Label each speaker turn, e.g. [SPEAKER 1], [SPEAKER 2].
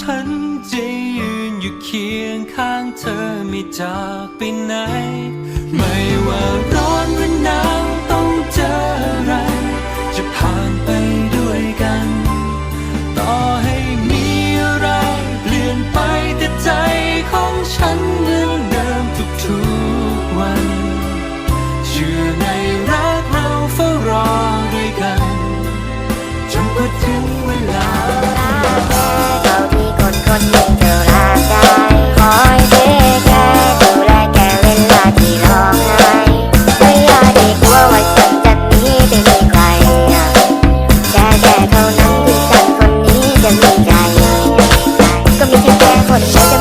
[SPEAKER 1] ฉันจะยืนอยู่เคียงข้างเธอไม่จากไปไหน
[SPEAKER 2] for the shake